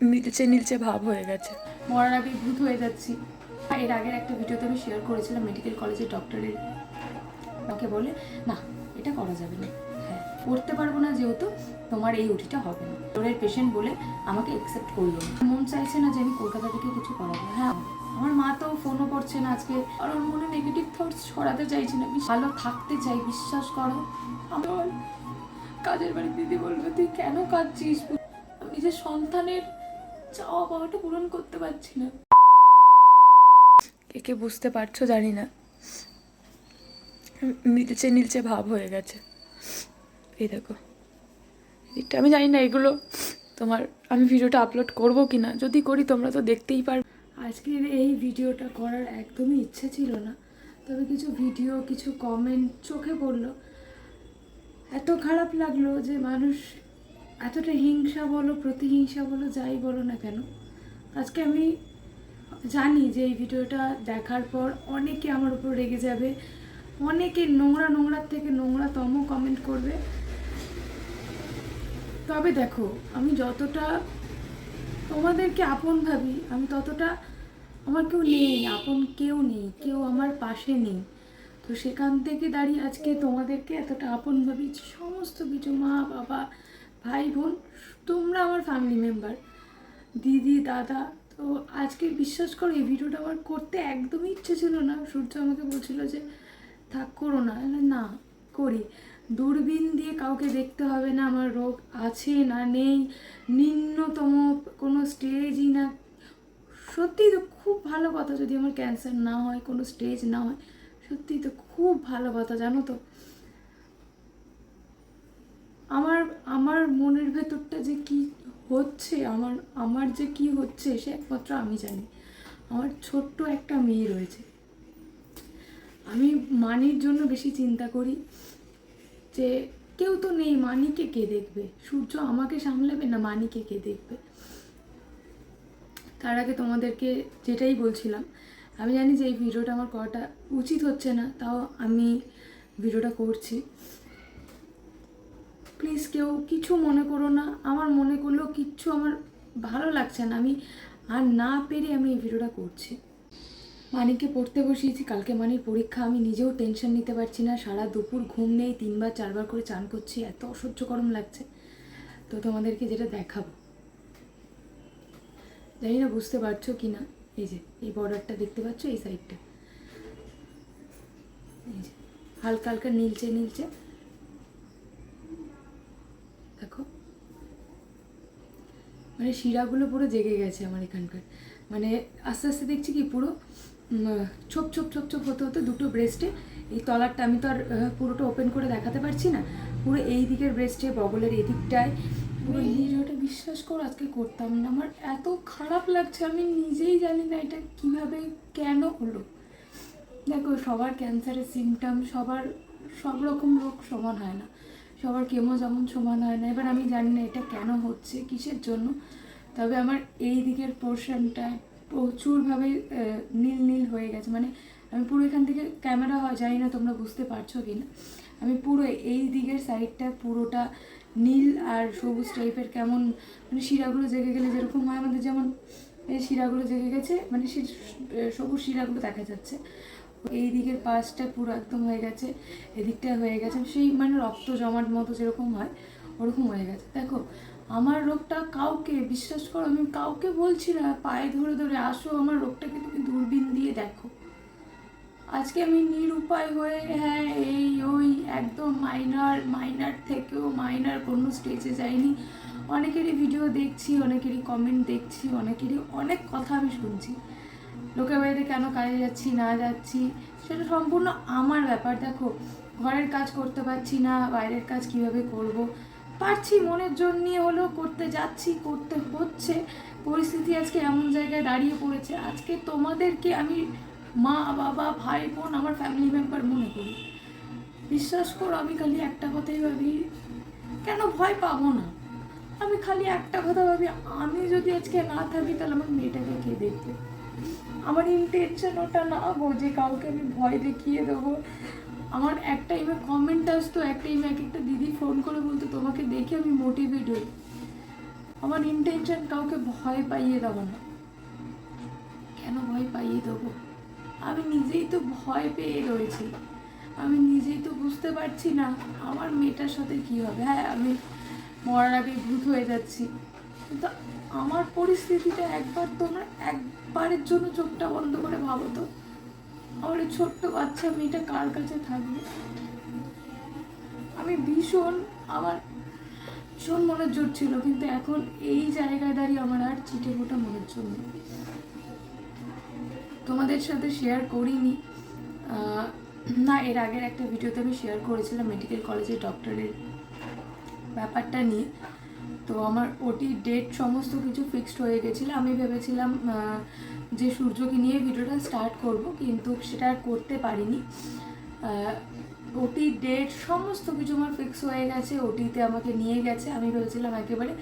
নীলচে নীলচে ভাব হয়ে গেছে। মরার আগে ভূত হয়ে যাচ্ছি। এর আগের একটা ভিডিওতে আমি শেয়ার করেছিলাম মেডিকেল কলেজের ডক্টরের আমাকে বলে, না, এটা করা যাবে না। হ্যাঁ করতে পারব না যেহেতু তোমার এই ওটিটা হবে না। ডক্টরের পেশেন্ট বলে আমাকে অ্যাকসেপ্ট করল মন চাইছে না যে আমি কলকাতা থেকে কিছু করাবো। হ্যাঁ আমার মা তো ফোনও করছে না আজকে। আর ওর মনে নেগেটিভ থটস ছড়াতে চাইছি না। ভালো থাকতে চাই, বিশ্বাস করো। আমার কাজের বাড়ি দিদি বলবে তুই কেন কাঁদছিস? নিজের সন্তানের চাওয়া পাওয়াটা পূরণ করতে পারছি না। কে কে বুঝতে পারছ জানি না। নীলচে নীলচে ভাব হয়ে গেছে। এই দেখো। এদিকটা আমি জানি না এগুলো তোমার আমি ভিডিওটা আপলোড করব কি না যদি করি তোমরা তো দেখতেই পারবে। আজকের এই ভিডিওটা করার একদমই ইচ্ছে ছিল না। তবে কিছু ভিডিও, কিছু কমেন্ট চোখে পড়ল। এত খারাপ লাগল যে মানুষ এতটা হিংসা বলো, প্রতিহিংসা বলো, যাই বলো না কেন, আজকে আমি জানি যে এই ভিডিওটা দেখার পর অনেকে আমার উপর রেগে যাবে, অনেকে নোংরা নোংরার থেকে নোংরাতম কমেন্ট করবে। তবে দেখো, আমি যতটা তোমাদেরকে আপন ভাবি, আমি ততটা আমার কেউ নেই, আপন কেউ নেই, কেউ আমার পাশে নেই। তো সেখান থেকে দাঁড়িয়ে আজকে তোমাদেরকে এতটা আপন ভাবি, সমস্ত কিছু মা বাবা ভাই বোন, তোমরা আমার ফ্যামিলি মেম্বার দিদি, দাদা, তো আজকে বিশ্বাস করো, এই ভিডিওটা আমার করতে একদমই ইচ্ছে ছিল না। সূর্য আমাকে বলছিল যে, থাক, করো না। না, করি। দূরবীন দিয়ে কাউকে দেখতে হবে না, আমার রোগ আছে না নেই, নিম্নতম কোনো স্টেজই না। সত্যি তো খুব ভালো কথা যদি আমার ক্যান্সার না হয়, কোনো স্টেজ না হয় সত্যি তো খুব ভালো কথা, জানো তো? আমার আমার মনের ভেতরটা যে কি হচ্ছে, আমার আমার যে কি হচ্ছে সে একমাত্র আমি জানি। আমার ছোট্ট একটা মেয়ে রয়েছে। আমি মানির জন্য বেশি চিন্তা করি যে কেউ তো নেই, মানিকে কে দেখবে? সূর্য আমাকে সামলাবে না মানিকে কে দেখবে? তার আগে তোমাদেরকে যেটাই বলছিলাম, আমি জানি যে এই ভিডিওটা আমার করাটা উচিত হচ্ছে না, তাও আমি ভিডিওটা করছি। প্লিজ কেউ কিছু মনে করো না। আমার মনে করলেও কিচ্ছু আমার ভালো লাগছে না। আমি আর না পেরে আমি এই ভিডিওটা করছি। মানিককে পড়তে বসিয়েছি। কালকে মানির পরীক্ষা। আমি নিজেও টেনশন নিতে পারছি না। সারা দুপুর ঘুম নেই। তিনবার, চারবার করে চান করছি। এত অসহ্য গরম লাগছে। তো তোমাদেরকে যেটা দেখাবো। জানি না, বুঝতে পারছ কি না? এই যে, এই বর্ডারটা দেখতে পাচ্ছ? এই সাইডটা এই যে, হালকা হালকা নীলচে নীলচে। দেখো। মানে শিরাগুলো পুরো জেগে গেছে আমার এখানকার। মানে আস্তে আস্তে দেখছি কি পুরো ছোপ ছোপ ছোপ ছোপ হতে হতে দুটো ব্রেস্টে এই তলারটা আমি তো আর পুরোটা ওপেন করে দেখাতে পারছি না। পুরো এই দিকের ব্রেস্টে বগলের এই দিকটায় পুরো ভিডিওটা বিশ্বাস করো আজকে করতাম না। আমার এত খারাপ লাগছে আমি নিজেই জানি না এটা কীভাবে কেন হলো। দেখো সবার ক্যান্সারের সিমটম সবার সব রকম রোগ সমান হয় না। সবার কেমো যেমন সমান হয় না। এবার আমি জানি না এটা কেন হচ্ছে, কিসের জন্য। তবে আমার এই দিকের পোর্শনটায় প্রচুরভাবে নীল নীল হয়ে গেছে। মানে আমি পুরো এখান থেকে ক্যামেরা হয়, জানি না তোমরা বুঝতে পারছ কি না আমি পুরো এই দিকের সাইডটা পুরোটা নীল আর সবুজ টাইপের কেমন মানে শিরাগুলো জেগে গেলে যেরকম হয় আমাদের যেমন, এই শিরাগুলো জেগে গেছে মানে সবুজ শিরাগুলো দেখা যাচ্ছে। এই দিকের পাশটা পুরো একদম হয়ে গেছে এদিকটা হয়ে গেছে, সেই মানে রক্ত জমাট মতো যেরকম হয়, ওরকম হয়ে গেছে। দেখো, আমার রোগটা কাউকে, বিশ্বাস করো, আমি কাউকে বলছি না, পায়ে ধরে ধরে আসো, আমার রোগটাকে তুমি দূরবীন দিয়ে দেখো। আজকে আমি নিরুপায় হয়ে হ্যাঁ এই, ওই, একদম মাইনার মাইনার থেকেও মাইনার কোনো স্টেজে যাইনি। অনেকেরই ভিডিও দেখছি, অনেকেরই কমেন্ট দেখছি, অনেকেরই অনেক কথা আমি শুনছি। লোকের বাড়িতে কেন কাজে যাচ্ছি, না যাচ্ছি, সেটা সম্পূর্ণ আমার ব্যাপার। দেখো, ঘরের কাজ করতে পারছি না, বাইরের কাজ কীভাবে করব? পারছি মনের জোর নিয়ে হলেও করতে যাচ্ছি, করতে হচ্ছে। পরিস্থিতি আজকে এমন জায়গায় দাঁড়িয়ে পড়েছে। আজকে তোমাদেরকে আমি মা, বাবা, ভাই, বোন, আমার ফ্যামিলি মেম্বার মনে করি। বিশ্বাস করো, আমি খালি একটা কথাই ভাবি, কেন ভয় পাবো না? আমি খালি একটা কথা ভাবি, আমি যদি আজকে না থাকি, তাহলে আমার মেয়েটাকে কে দেখবে? আমার ইন্টেনশন ওটা না গো যে কাউকে আমি ভয় দেখিয়ে দেবো। আমার এক টাইমে কমেন্ট আসতো, এক টাইমে এক একটা দিদি ফোন করে বলতো, তোমাকে দেখে আমি মোটিভেট হই। আমার ইন্টেনশন কাউকে ভয় পাইয়ে দেবো না। কেন ভয় পাইয়ে দেবো? আমি নিজেই তো ভয় পেয়ে রয়েছি। আমি নিজেই তো বুঝতে পারছি না আমার মেয়েটার সাথে কী হবে। হ্যাঁ আমি মরার আগে ভূত হয়ে যাচ্ছি। কিন্তু আমার পরিস্থিতিটা একবার তোমরা একবারের জন্য চোখটা বন্ধ করে ভাবো তো। আমার ছোট্ট বাচ্চা মেয়েটা কার কাছে থাকবে? আমি ভীষণ, আমার ভীষণ মনের জোর ছিল, কিন্তু এখন এই জায়গায় দাঁড়িয়ে আমার আর চিটে ফোটা মনের জোর নেই। তোমাদের সাথে শেয়ার করিনি। না, এর আগের একটা ভিডিওতে আমি শেয়ার করেছিলাম মেডিকেল কলেজের ডক্টরের ব্যাপারটা নিয়ে। তো আমার ওটি ডেট সমস্ত কিছু ফিক্সড হয়ে গেছিল। আমি ভেবেছিলাম যে সূর্যকে নিয়ে ভিডিওটা স্টার্ট করব, কিন্তু সেটা করতে পারিনি। ওটি ডেট সমস্ত কিছু আমার ফিক্স হয়ে গেছে, ওটিতে আমাকে নিয়ে গেছে। আমি ভেবেছিলাম একেবারে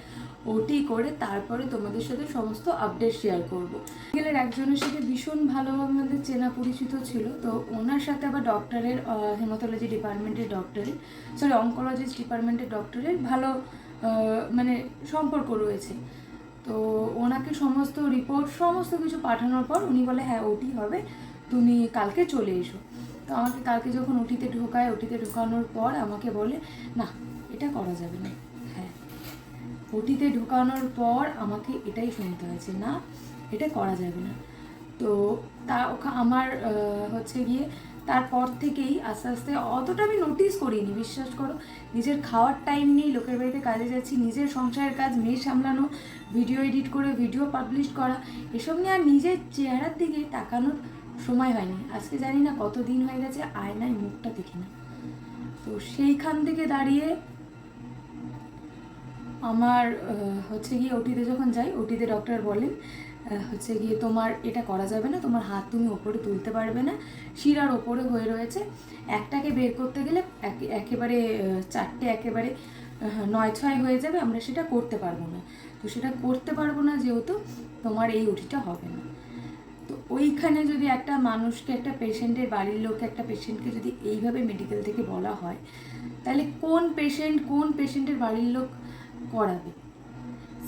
ওটি করে তারপরে তোমাদের সাথে সমস্ত আপডেট শেয়ার করব। গেলের একজনের সাথে ভীষণ ভালোভাবে আমাদের চেনা পরিচিত ছিল, তো ওনার সাথে আবার ডক্টরের হেমাটোলজি ডিপার্টমেন্টের ডক্টরের সরি অঙ্কোলজিস্ট ডিপার্টমেন্টের ডক্টরের ভালো মানে সম্পর্ক রয়েছে। তো ওনাকে সমস্ত রিপোর্ট সমস্ত কিছু পাঠানোর পর উনি বলে হ্যাঁ ওটি হবে। তুমি কালকে চলে এসো। তো আমাকে কালকে যখন ওটিতে ঢোকায় ওটিতে ঢোকানোর পর আমাকে বলে, না, এটা করা যাবে না। হ্যাঁ। ওটিতে ঢোকানোর পর আমাকে এটাই শুনতে হয়েছে, না, এটা করা যাবে না। তো তা আমার হচ্ছে গিয়ে তারপর থেকেই আস্তে আস্তে অতটা আমি নোটিস করিনি, বিশ্বাস করো। নিজের খাওয়ার টাইম নেই, লোকের বাড়িতে কাজে যাচ্ছি, নিজের সংসারের কাজ মেয়ে সামলানো ভিডিও এডিট করে ভিডিও পাবলিশ করা, এসব নিয়ে আর নিজের চেহারার দিকে তাকানোর সময় হয়নি। আজকে জানি না কত দিন হয়ে গেছে, আয়নায় মুখটা দেখি না। তো সেইখান থেকে দাঁড়িয়ে আমার হচ্ছে গিয়ে ওটিতে যখন যাই ওটিতে ডক্টর বলেন হচ্ছে গিয়ে তোমার এটা করা যাবে না, তোমার হাত তুমি ওপরে তুলতে পারবে না, শিরার ওপরে হয়ে রয়েছে। একটাকে বের করতে গেলে একে- একেবারে চারটে একেবারে নয় ছয় হয়ে যাবে, আমরা সেটা করতে পারব না। তো সেটা করতে পারব না যেহেতু তোমার এই ওটিটা হবে না। তো ওইখানে যদি একটা মানুষকে, একটা পেশেন্টের বাড়ির লোক একটা পেশেন্টকে যদি এইভাবে মেডিকেল থেকে বলা হয়, তাহলে কোন পেশেন্ট, কোন পেশেন্টের বাড়ির লোক করাবে?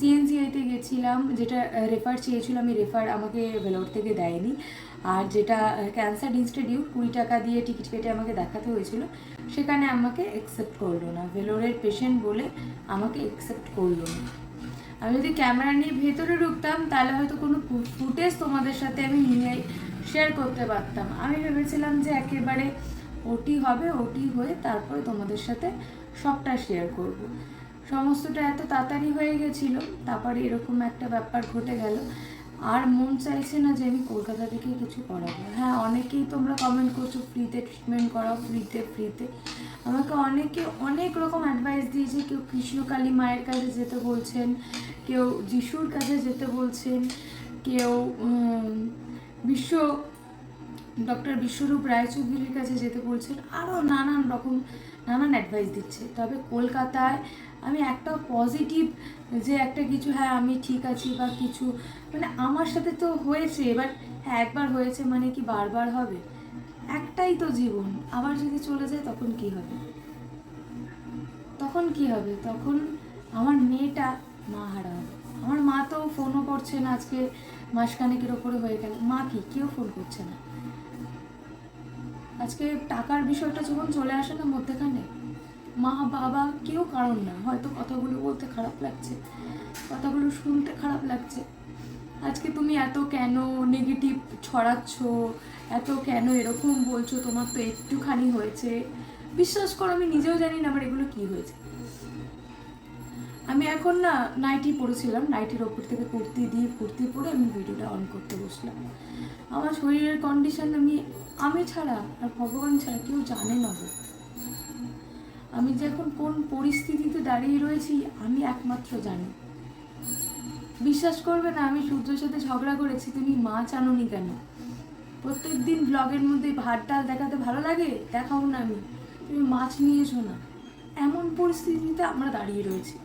সিএনসিআইতে গেছিলাম, যেটা রেফার চেয়েছিল আমি রেফার আমাকে ভেলোর থেকে দেয়নি। আর যেটা ক্যান্সার ইনস্টিটিউট কুড়ি টাকা দিয়ে টিকিট কেটে আমাকে দেখাতে হয়েছিল, সেখানে আমাকে অ্যাকসেপ্ট করল না। ভেলোরের পেশেন্ট বলে আমাকে অ্যাকসেপ্ট করল না। আমি যদি ক্যামেরা নিয়ে ভেতরে ঢুকতাম, তাহলে হয়তো কোনো ফুটেজ তোমাদের সাথে আমি নিয়ে শেয়ার করতে পারতাম। আমি ভেবেছিলাম যে একেবারে ওটি হবে ওটি হয়ে তারপরে তোমাদের সাথে সবটা শেয়ার করব। সমস্তটা এত তাড়াতাড়ি হয়ে গেছিল, তারপরে এরকম একটা ব্যাপার ঘটে গেল। আর মন চাইছে না যে আমি কলকাতা থেকে কিছু করাবো। হ্যাঁ অনেকেই তোমরা কমেন্ট করছ ফ্রিতে ট্রিটমেন্ট করাও ফ্রিতে ফ্রিতে আমাকে অনেকে অনেক রকম অ্যাডভাইস দিয়েছে, কেউ কৃষ্ণকালী মায়ের কাছে যেতে বলছেন, কেউ যিশুর কাছে যেতে বলছেন, কেউ বিশ্ব ডক্টর বিশ্বরূপ রায়চৌধুরীর কাছে যেতে বলছেন, আরও নানান রকম, নানান অ্যাডভাইস দিচ্ছে। তবে কলকাতায় আমি একটা পজিটিভ যে একটা কিছু হ্যাঁ আমি ঠিক আছি বা কিছু মানে আমার সাথে তো হয়েছে, এবার হ্যাঁ একবার হয়েছে মানে কি বারবার হবে? একটাই তো জীবন, আবার যদি চলে যায় তখন কি হবে? তখন কি হবে? তখন আমার মেয়েটা মা হারা হবে। আমার মা তো ফোনও করছে না আজকে, মাসখানেকের ওপরে হয়ে গেল। মা কি? কেউ ফোন করছে না। আজকে টাকার বিষয়টা যখন চলে আসে না মধ্যেখানে, মা, বাবা কেউ কারণ না। হয়তো কথাগুলো বলতে খারাপ লাগছে, কথাগুলো শুনতে খারাপ লাগছে। আজকে তুমি এত কেন নেগেটিভ ছড়াচ্ছ? এত কেন এরকম বলছো? তোমার তো একটুখানি হয়েছে। বিশ্বাস করো, আমি নিজেও জানি না আমার এগুলো কী হয়েছে। আমি এখন না নাইটি পরেছিলাম নাইটির ওপর থেকে কুর্তি দিয়ে কুর্তি পরে আমি ভিডিওটা অন করতে বসলাম। আমার শরীরের কন্ডিশন আমি আমি ছাড়া আর ভগবান ছাড়া কেউ জানে না আমি যে এখন কোন পরিস্থিতিতে দাঁড়িয়ে রয়েছি, আমি একমাত্র জানি। বিশ্বাস করবে না, আমি সূর্যের সাথে ঝগড়া করেছি, তুমি মাছ আনোনি কেন? প্রত্যেক দিন ব্লগের মধ্যে ভাত ডাল দেখাতে ভালো লাগে? দেখাও না আমি। তুমি মাছ নিয়ে এসো না। এমন পরিস্থিতিতে আমরা দাঁড়িয়ে রয়েছি।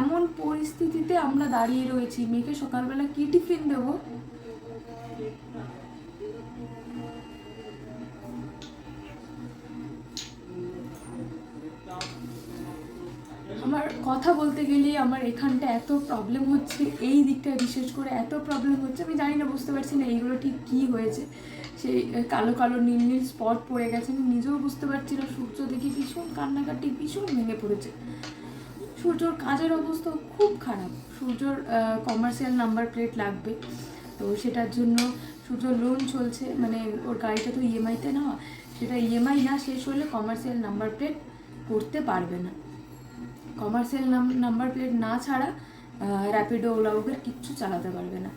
এমন পরিস্থিতিতে আমরা দাঁড়িয়ে রয়েছি। মেয়েকে সকালবেলা কি টিফিন দেবো? আমার কথা বলতে গেলেই আমার এখানটা এত প্রবলেম হচ্ছে, এই দিকটায় বিশেষ করে এত প্রবলেম হচ্ছে, আমি জানি না, বুঝতে পারছি না এইগুলো ঠিক কী হয়েছে। সেই কালো কালো নীল নীল স্পট পড়ে গেছে, আমি নিজেও বুঝতে পারছি না, সূর্য দেখি ভীষণ কান্নাকাটি, ভীষণ ভেঙে পড়েছে। সূর্যর কাজের অবস্থা খুব খারাপ। সূর্যর কমার্শিয়াল নাম্বার প্লেট লাগবে। তো সেটার জন্য সূর্যর লোন চলছে মানে ওর গাড়িটা তো ইএমআইতে নেওয়া সেটা ইএমআই না শেষ হলে কমার্শিয়াল নাম্বার প্লেট করতে পারবে না। কমার্শিয়াল নাম্বার প্লেট না ছাড়া র্যাপিডো ওলা উবের কিচ্ছু চালাতে পারবে না।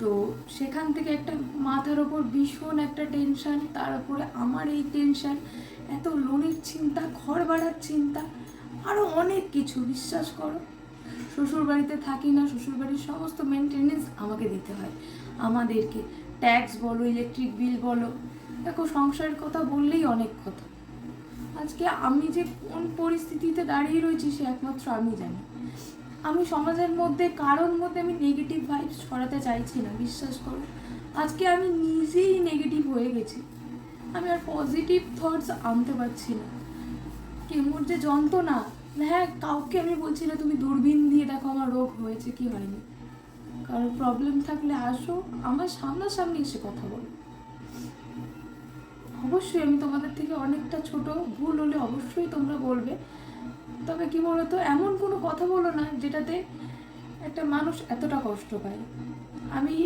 তো সেখান থেকে একটা মাথার ওপর ভীষণ একটা টেনশন তার উপরে আমার এই টেনশান এত লোনের চিন্তা, ঘর ভাড়ার চিন্তা। আরও অনেক কিছু, বিশ্বাস করো। শ্বশুর বাড়িতে থাকি না শ্বশুর বাড়ির সমস্ত মেনটেনেন্স আমাকে দিতে হয়। আমাদেরকে ট্যাক্স বলো ইলেকট্রিক বিল বলো, দেখো সংসারের কথা বললেই অনেক কথা। আজকে আমি যে কোন পরিস্থিতিতে দাঁড়িয়ে রয়েছি সে একমাত্র আমি জানি। আমি সমাজের মধ্যে, কারোর মধ্যে আমি নেগেটিভ ভাইবস ছড়াতে চাইছি না, বিশ্বাস করো। আজকে আমি নিজেই নেগেটিভ হয়ে গেছি। আমি আর পজিটিভ থটস আনতে পারছি না। কেমন যে যন্ত্রণা হ্যাঁ কাউকে আমি বলছি না তুমি দূরবীন দিয়ে দেখো আমার রোগ হয়েছে কি হয়নি। কারোর প্রবলেম থাকলে আসো, আমার সামনাসামনি এসে কথা বলো। অবশ্যই আমি তোমাদের থেকে অনেকটা ছোট, ভুল হলে অবশ্যই তোমরা বলবে। তবে কি বলতো, এমন কোনো কথা বলো না যেটাতে একটা মানুষ এতটা কষ্ট পায়। আমি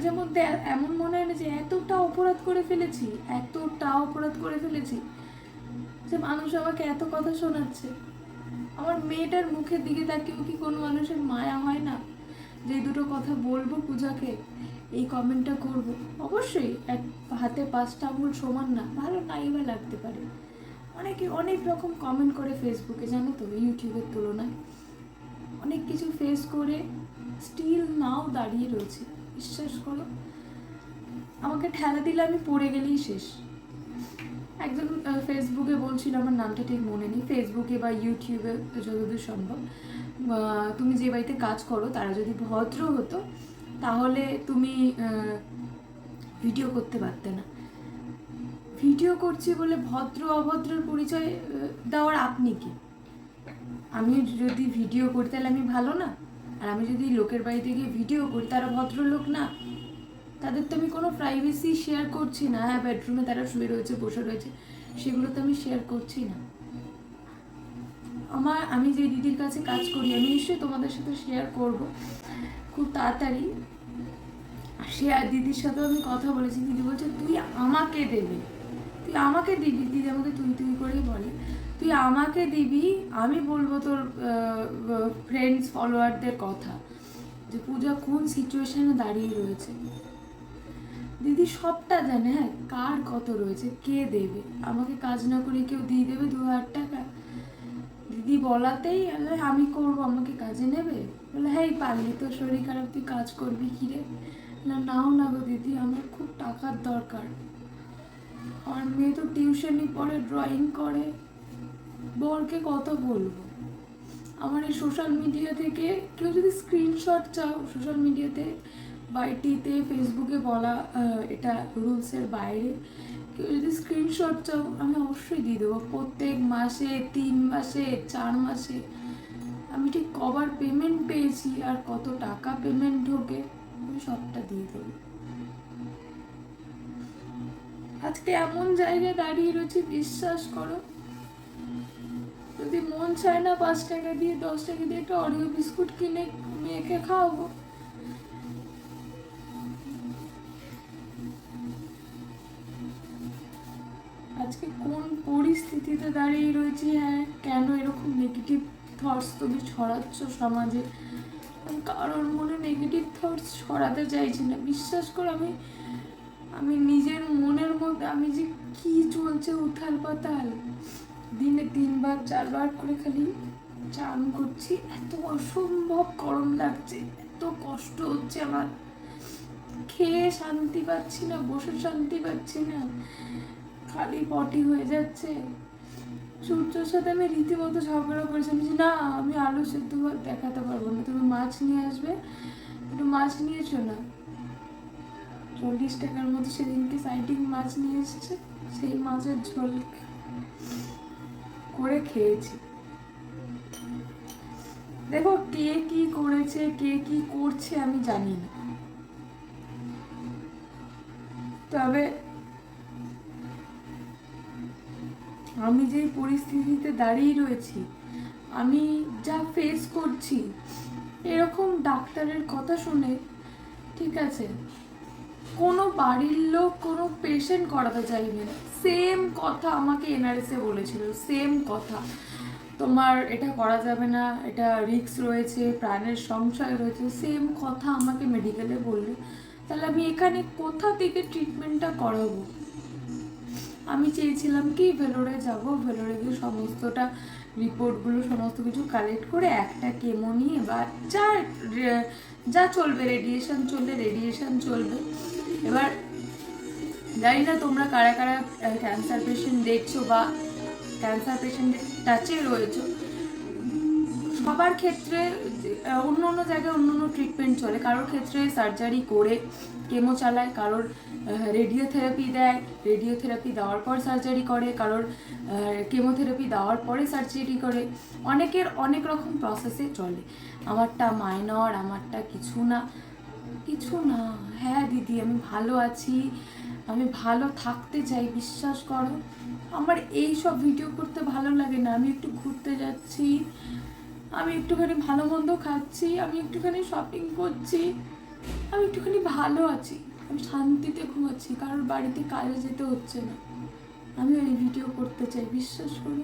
মাঝে মধ্যে এমন মনে হয় না যে এতটা অপরাধ করে ফেলেছি, এতটা অপরাধ করে ফেলেছি যে মানুষ আমাকে এত কথা শোনাচ্ছে। আমার মেয়েটার মুখের দিকে তাকিয়েও কি কোনো মানুষের মায়া হয় না যে দুটো কথা বলব পূজাকে? এই কমেন্টটা করব। অবশ্যই এক হাতে পাঁচটা আঙুল সমান না, ভালো নাই বা লাগতে পারে। অনেকে অনেক রকম কমেন্ট করে ফেসবুকে জানো তো ইউটিউবের তুলনায়। অনেক কিছু ফেস করে স্টিল নাও দাঁড়িয়ে রয়েছে। বিশ্বাস করো আমাকে ঠেলা দিলে আমি পড়ে গেলেই শেষ। একজন ফেসবুকে বলছিল, আমার নামটা ঠিক মনে নেই। ফেসবুকে বা ইউটিউবে যতদূর সম্ভব তুমি যে বাড়িতে কাজ করো, তারা যদি ভদ্র হতো, তাহলে তুমি ভিডিও করতে পারতে না। ভিডিও করছি বলে ভদ্র, অভদ্রের পরিচয় দেওয়ার আপনি কি? আমি যদি ভিডিও করি, তাহলে আমি ভালো না? আর আমি যদি লোকের বাড়িতে গিয়ে ভিডিও করি, তারা ভদ্রলোক না, তাদের তো আমি কোনো প্রাইভেসি শেয়ার করছি না। হ্যাঁ বেডরুমে তারা শুয়ে রয়েছে, বসে রয়েছে, সেগুলো তো আমি শেয়ার করছি না। আমার, আমি যে দিদির কাছে কাজ করি, আমি নিশ্চয়ই তোমাদের সাথে শেয়ার করব। খুব তাড়াতাড়ি। সে আর দিদির সাথেও আমি কথা বলেছি। দিদি বলছে, তুই আমাকে দেবে। তুই আমাকে দিবি? দিদি আমাকে তুই তুই করেই বলে। তুই আমাকে দিবি, আমি বলব তোর ফ্রেন্ডস ফলোয়ারদের কথা, যে পূজা কোন সিচুয়েশনে দাঁড়িয়ে রয়েছে। দিদি সবটা জানে হ্যাঁ কার কত রয়েছে, কে দেবে? আমাকে কাজ না করে কেউ দিয়ে দেবে দু হাজার টাকা? দিদি বলাতেই আমি করব, আমাকে কাজে নেবে? বলে হ্যাঁ পারলি তো শরীর খারাপ, তুই কাজ করবি কি রে? না নাও না গো দিদি, আমার খুব টাকার দরকার। আমার মেয়ে তো টিউশনি পড়ে ড্রয়িং করে। বরকে কত বলব। আমার এই সোশ্যাল মিডিয়া থেকে কেউ যদি স্ক্রিনশট চাও সোশ্যাল মিডিয়াতে বাইটিতে ফেসবুকে বলা এটা রুলসের বাইরে, কেউ যদি স্ক্রিনশট চাও, আমি অবশ্যই দিয়ে দেবো। প্রত্যেক মাসে, তিন মাসে, চার মাসে, আমি ঠিক কবার পেমেন্ট পেয়েছি আর কত টাকা পেমেন্ট ঢোকে, আমি সবটা দিয়ে দেবো। আজকে এমন জায়গায় দাঁড়িয়ে রয়েছি, বিশ্বাস করো যদি মন চায় না পাঁচ টাকা দিয়ে, দশ টাকা দিয়ে একটা অরিও বিস্কুট কিনে মেয়েকে খাওয়াবো। আজকে কোন পরিস্থিতিতে দাঁড়িয়ে রয়েছি হ্যাঁ? কেন এরকম নেগেটিভ থটস তুমি ছড়াচ্ছ সমাজে? কারোর মনে নেগেটিভ থটস ছড়াতে চাইছি না। বিশ্বাস করে, আমি আমি নিজের মনের মধ্যে, আমি যে কি চলছে উথাল পাতাল দিনে তিনবার, চারবার করে খালি চান করছি। এত অসম্ভব গরম লাগছে, এত কষ্ট হচ্ছে আমার। খেয়ে শান্তি পাচ্ছি না, বসে শান্তি পাচ্ছি না। খালি পটি হয়ে যাচ্ছে। সূর্যর সাথে আমি রীতিমতো ঝগড়া করেছি। আমি না, আমি আলু সেদ্ধ দেখাতে পারব না। তুমি মাছ নিয়ে আসবে? একটু মাছ নিয়েছো না? চল্লিশ টাকার মতো সেদিনকে সাইডিং মাছ নিয়ে এসেছে, সেই মাছের ঝোল। করে খেয়েছি। দেখো কে কি করেছে, কে কি করছে আমি জানি না। তবে আমি যেই পরিস্থিতিতে দাঁড়িয়ে রয়েছি, আমি যা ফেস করছি, এরকম ডাক্তারের কথা শুনে, ঠিক আছে, কোনো বাড়ির লোক কোনো পেশেন্ট করাতে চাইবে না। সেম কথা আমাকে এনআরএসে বলেছিল, সেম কথা। তোমার এটা করা যাবে না, এটা রিস্ক রয়েছে, প্রাণের সংশয় রয়েছে, সেম কথা আমাকে মেডিকেলে বলল। তাহলে আমি এখানে কোথা থেকে ট্রিটমেন্টটা করাবো? আমি চেয়েছিলাম কি, ভেলোরে যাব, ভেলোরে গিয়ে সমস্তটা রিপোর্টগুলো সমস্ত কিছু কালেক্ট করে একটা কেমো নিয়ে বা যা যা চলবে রেডিয়েশন চললে রেডিয়েশন চলবে। এবার জানি না তোমরা কারা কারা ক্যান্সার পেশেন্ট দেখছ বা ক্যান্সার পেশেন্টের টাচে রয়েছো। সবার ক্ষেত্রে অন্য অন্য জায়গায় অন্য অন্য ট্রিটমেন্ট চলে। কারোর ক্ষেত্রে সার্জারি করে কেমো চালায়, কারোর রেডিওথেরাপি দেয় রেডিওথেরাপি দেওয়ার পর সার্জারি করে, কারোর কেমোথেরাপি দেওয়ার পরে সার্জারি করে। অনেকের অনেক রকম প্রসেসে চলে। আমারটা মাইনর আমারটা কিছু না। কিছু না। হ্যাঁ দিদি, আমি ভালো আছি। আমি ভালো থাকতে চাই, বিশ্বাস করো। আমার এই সব ভিডিও করতে ভালো লাগে না। আমি একটু ঘুরতে যাচ্ছি, আমি একটুখানি ভালো মন্দ খাচ্ছি, আমি একটুখানি শপিং করছি, আমি একটুখানি ভালো আছি। আমি শান্তিতে ঘুমাচ্ছি, কারোর বাড়িতে কাজে যেতে হচ্ছে না। আমি ওই ভিডিও করতে চাই, বিশ্বাস করো।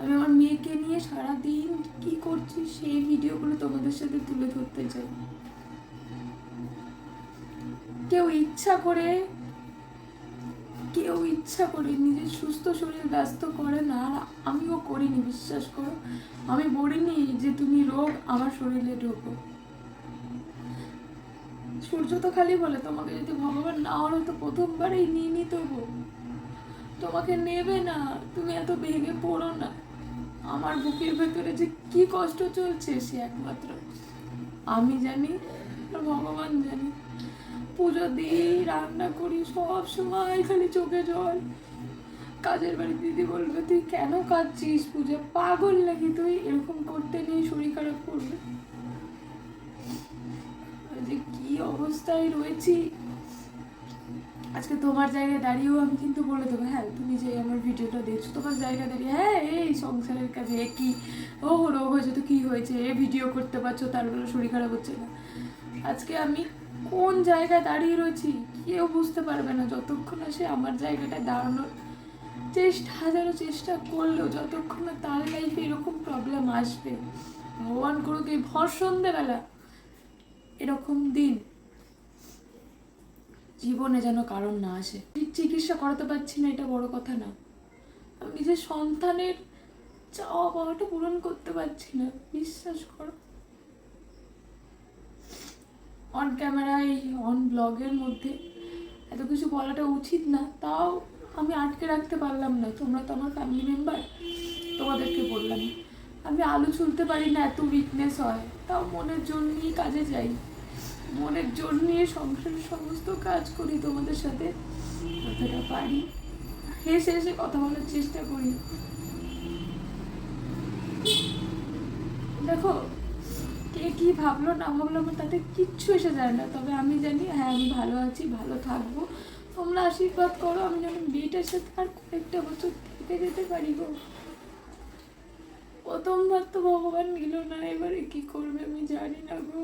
আমি আমার মেয়েকে নিয়ে সারা দিন কি করছি, সেই ভিডিওগুলো তোমাদের সাথে তুলে ধরতে চাই। কেউ ইচ্ছা করে কেউ ইচ্ছা করে নিজের সুস্থ শরীর ব্যস্ত করে, না, আর আমিও করিনি, বিশ্বাস করো। আমি বলিনি যে তুমি রোগ, আমার শরীরে ঢোকো। সূর্য তো খালি বলে, তোমাকে যদি ভগবান না হলো তো প্রথমবারেই নিয়ে নিত তোমাকে নেবে না, তুমি এত ভেঙে পড়ো না। আমার বুকের ভেতরে যে কি কষ্ট চলছে, সে একমাত্র। আমি জানি ভগবান জানি পুজো দিই রান্না করি, সব সময় খালি চোখে জল। কাজের বাড়ি দিদি বলবে, তুই কেন কাঁদছিস? পুজো পাগল নাকি তুই? এরকম করতে নেই, শরীর খারাপ করবে। যে কি অবস্থায় রয়েছি, আজকে তোমার জায়গায় দাঁড়িয়েও আমি কিন্তু বলে দেবো হ্যাঁ তুমি যে আমার ভিডিওটা দেখছ, তোমার জায়গায় দাঁড়িয়ে হ্যাঁ এই সংসারের কাজে কি? ও রোগ হয়েছে তো কি হয়েছে? এ ভিডিও করতে পারছ, তার বলে শরীর খারাপ হচ্ছে না। আজকে আমি কোন জায়গায় দাঁড়িয়ে রয়েছি কেউ বুঝতে পারবে না। যতক্ষণ সে আমার জায়গাটায় দাঁড়ানোর চেষ্টা, হাজারো চেষ্টা করলেও যতক্ষণ না তার লাইফে এরকম প্রবলেম আসবে, ভগবান করুক এই ভর সন্ধেবেলা এরকম দিন জীবনে যেন কারণ না আসে। চিকিৎসা করাতে পারছি না, এটা বড় কথা না। আমি নিজের সন্তানের চাওয়া পাওয়াটা পূরণ করতে পারছি না। বিশ্বাস করো। অন ক্যামেরায় অন ব্লগের মধ্যে। এত কিছু বলাটা উচিত না, তাও আমি আটকে রাখতে পারলাম না। তোমরা তো আমার ফ্যামিলি মেম্বার তোমাদেরকে বললাম। আমি আলু ছুলতে পারি না, এত উইকনেস হয়। তাও মনের জন্যই কাজে যাই। মনের জন্যই সংসারের সমস্ত কাজ করি তোমাদের সাথে, যতটা পারি। হেসে হেসে কথা বলার চেষ্টা করি। দেখো কে কি ভাবলো না ভাবলো আমার তাতে কিচ্ছু এসে যায় না। তবে আমি জানি হ্যাঁ আমি ভালো আছি, ভালো থাকব। তোমরা আশীর্বাদ করো, আমি যেন বিয়েটার সাথে আর কয়েকটা বছর থেকে যেতে পারি গো। প্রথমবার তো ভগবান নিল না, এবারে কি করবে আমি জানি না গো।